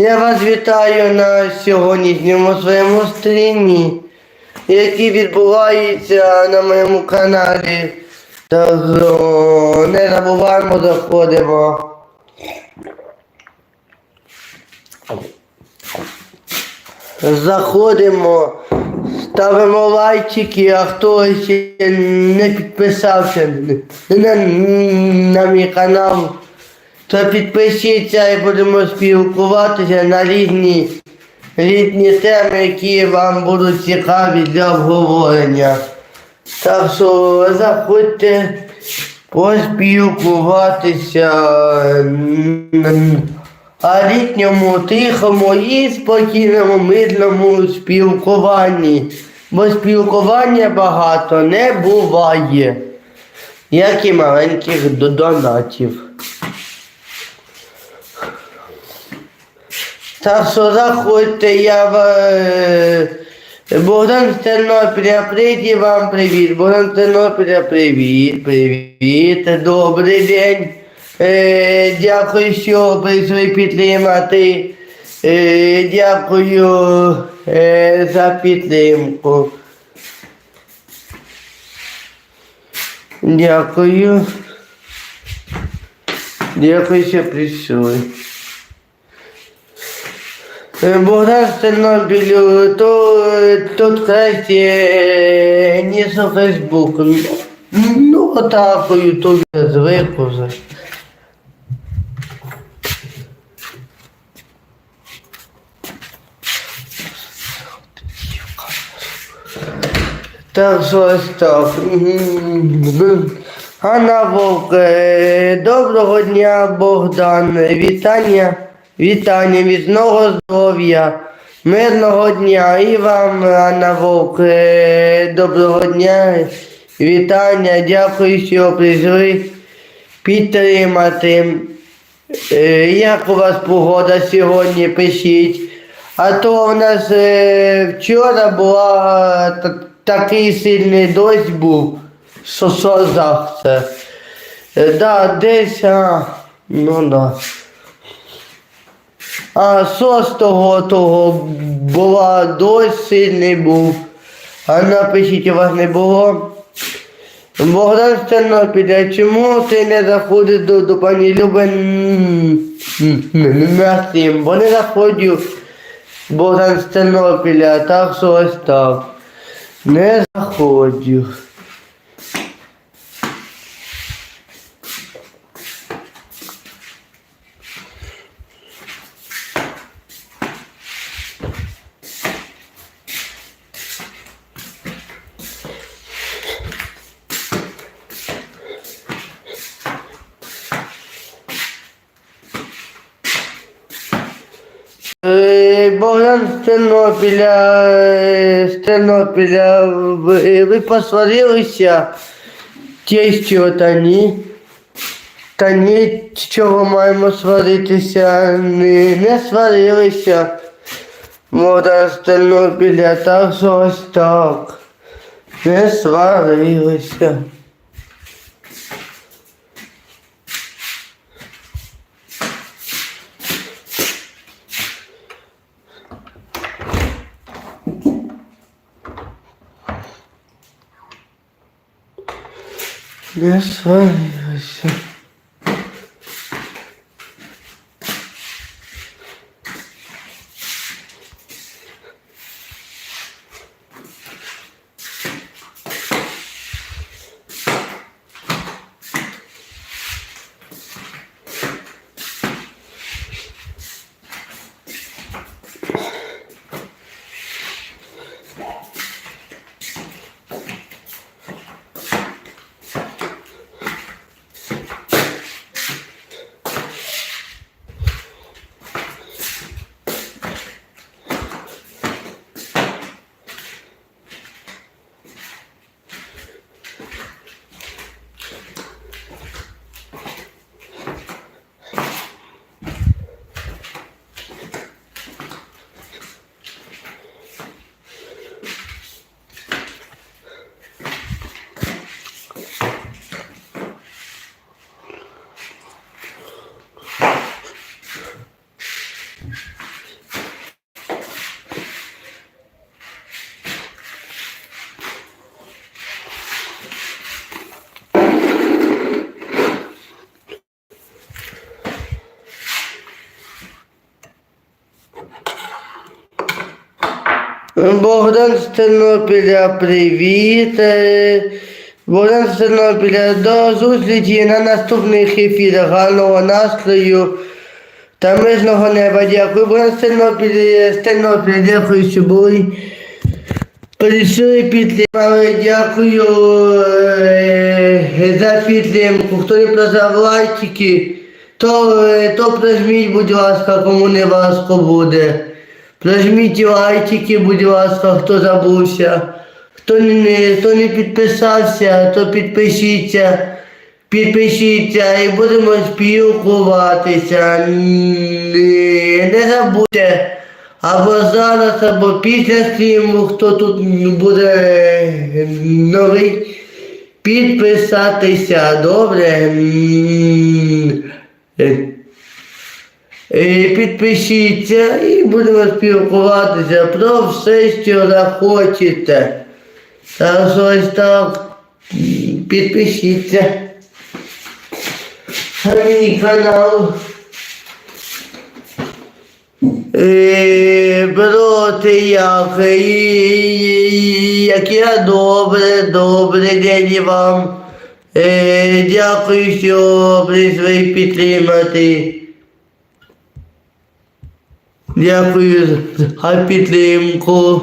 Я вас вітаю на сьогоднішньому своєму стрімі, який відбувається на моєму каналі. Так не забуваємо, заходимо. Заходимо, ставимо лайчики, а хто ще не підписався на, на мій канал, то підпишіться і будемо спілкуватися на різні, різні теми, які вам будуть цікаві для обговорення. Так що заходьте поспілкуватися а літньому тихому і спокійному мирному спілкуванні. Бо спілкування багато не буває, як і маленьких донатів. Так що заходьте, я в- е, Богдан з Тернопіля, прийді вам привіт. Богдан з Тернопіля, привіт, привіт, добрий день. Е, дякую, що прийшли підтримати. Е, дякую е, за підтримку. Дякую. Дякую, що прийшли. Е, Богдан з Тернопілю, то е, тут краще, е, ніж у Фейсбуку. Ну, отак, у Ютубі звик уже. Так, що ось так. Ганна Вовк, е, доброго дня, Богдан. Вітання, вітання, міцного здоров'я, мирного дня. І вам, Анна Вовк, е, доброго дня, вітання, дякую, що прийшли підтримати. Е, Як у вас погода сьогодні, пишіть. А то у нас е, вчора була такий сильний дощ був, що що завтра. Да, десь, а, ну да. А шостого того була дощ сильний був. А напишіть, у вас не було. Богдан з Тернопіля, чому ти не заходиш до, до пані Люби на стрім? Бо не заходжу Богдан з Тернопіля, так що ось так. Не заходжу. Е, Богдан з Тернопіля, е, з Тернопіля, ви, посварилися? Тєстю та ні. Та ні, чого маємо сваритися, не, не сварилися. Богдан з Тернопіля, так що ось так. Не сварилися. Не сварилися. Богдан з Тернопіля, привіт. Е, Богдан з Тернопіля, до зустрічі на наступних ефірах. Гарного настрою та мирного неба. Дякую. Богдан з Тернопіля, з Тернопіля, дякую, що були. Прийшли підтримали, дякую е, за підтримку. Хто не прожав лайкики, то, е, то прожміть, будь ласка, кому не важко буде. Прожміть лайкики, будь ласка, хто забувся. Хто не, хто не підписався, то підпишіться. Підпишіться і будемо спілкуватися. Не, забудьте. Або зараз, або після стріму, хто тут буде новий, підписатися. Добре. М, е, Підпишіться і будемо спілкуватися про все, що захочете. Що ось так. Підпишіться. Мій канал. Е, Проти як, як я добре, добрий день вам. Е, Дякую, що прийшли підтримати. Дякую за підтримку.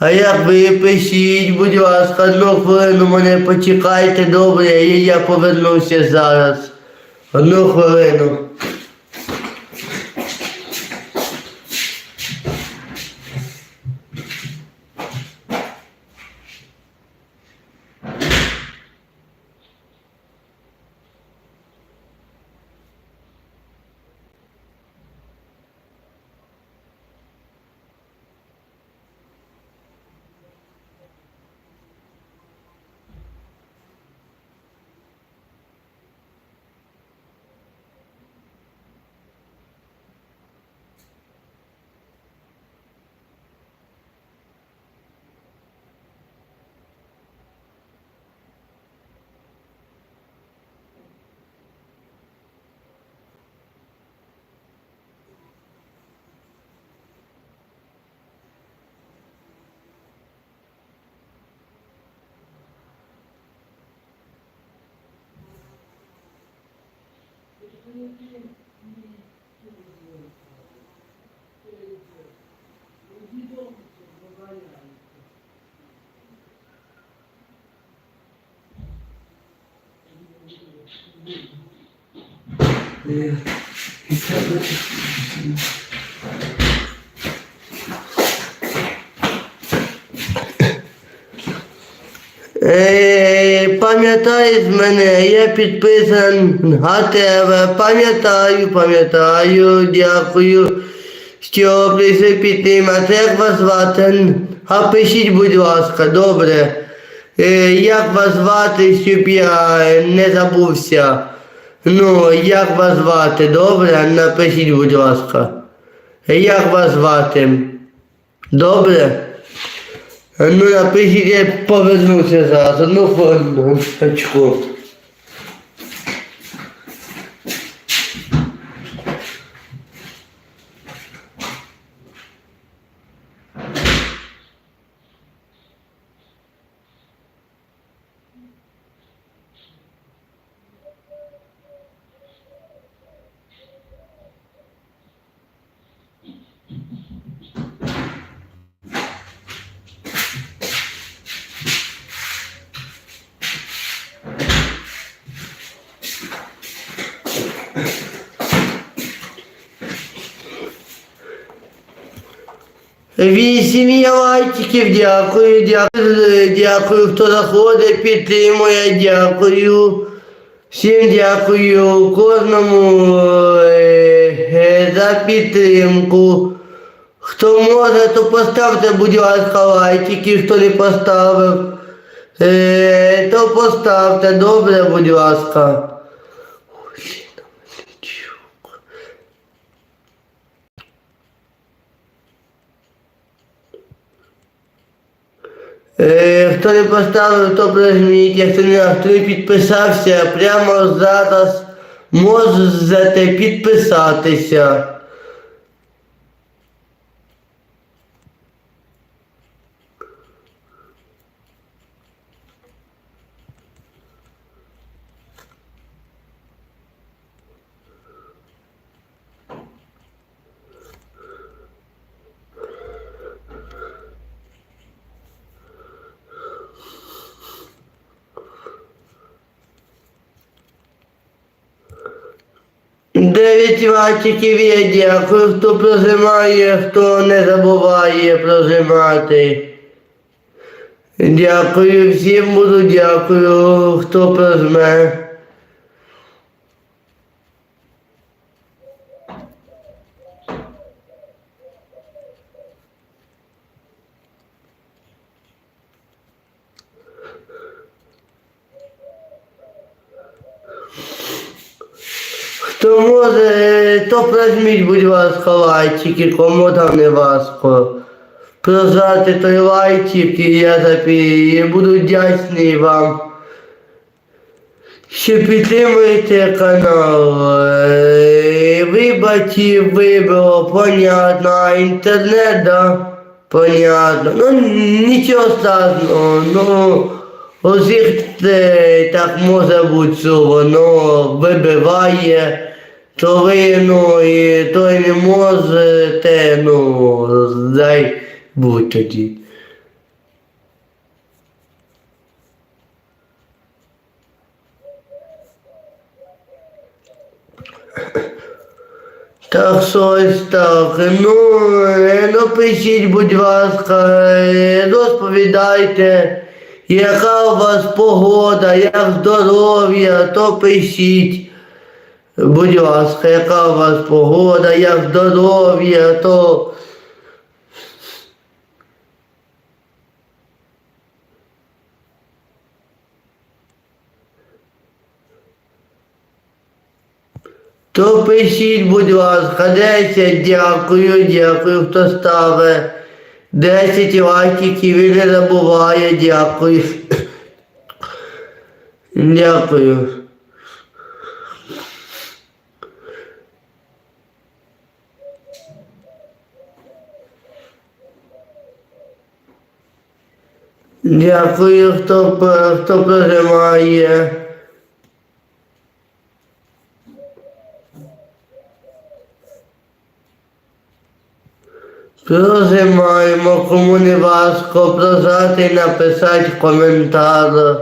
А як ви пишіть, будь ласка, одну хвилину мене почекайте, добре, і я повернуся зараз. Одну хвилину. Е, пам'ятай з мене, я підписаний на тебе. Пам'ятаю, пам'ятаю, дякую, що прийшли підтримати. Як вас звати? А пишіть, будь ласка, добре. Е, як вас звати, щоб я не забувся? Ну, як вас звати, добре? Напишіть, будь ласка. Як вас звати? Добре? Ну, я повернуся зараз. Одну хвилину, очку. Вісім лайків, дякую, дякую, дякую, хто заходить, підтримує, дякую. Всім дякую кожному е, за підтримку. Хто може, то поставте, будь ласка, лайкики, хто не поставив. Е, то поставте, добре, будь ласка. Е, хто не поставив, то прожміть. Якщо не, хто не підписався, прямо зараз можете підписатися. Дев'ять ватиків є, дякую, хто прожимає, хто не забуває прожимати. Дякую всім буду дякую, хто прожме. Може, то прожміть, будь ласка, лайчики, кому там не важко. Прожати той лайчик і я запі... буду вдячний вам. Що підтримуєте канал. Вибачте, вибило, понятно, інтернет, да? Понятно. Ну нічого страшного, ну у всіх е, так може бути, що воно вибиває, то ви ну і то не можете, ну, дай будь тоді. Так щось так. Ну, е, ну пишіть, будь ласка, е, розповідайте, яка у вас погода, як здоров'я, то пишіть. Будь ласка, яка у вас погода, як здоров'я, то. То пишіть, будь ласка, 10, дякую, дякую, хто ставить. 10 лайків і не забуває, дякую. Дякую. Дякую, хто, хто переживає. Прожимаємо, кому не важко прожати і написати коментар.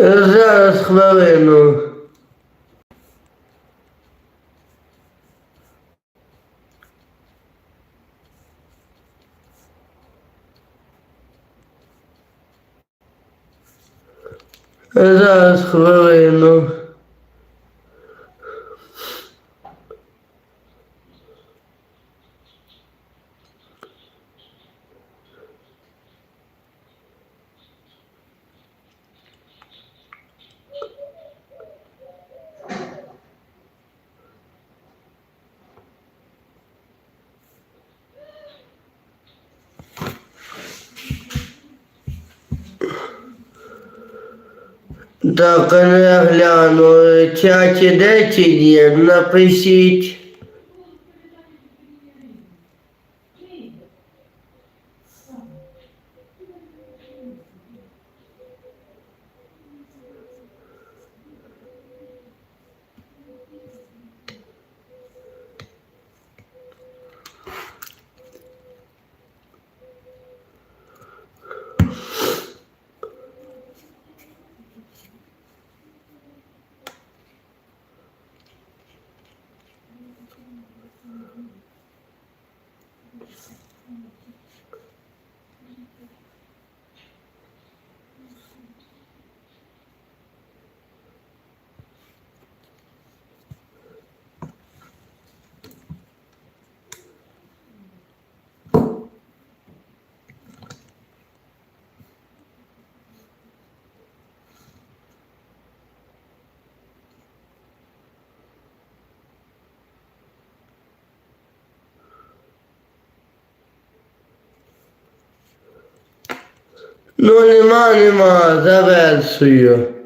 Зараз хвилину. Зараз хвилину. Так, не гляну, чаті де ті ні, напишіть. Nonima nima zebel suyu.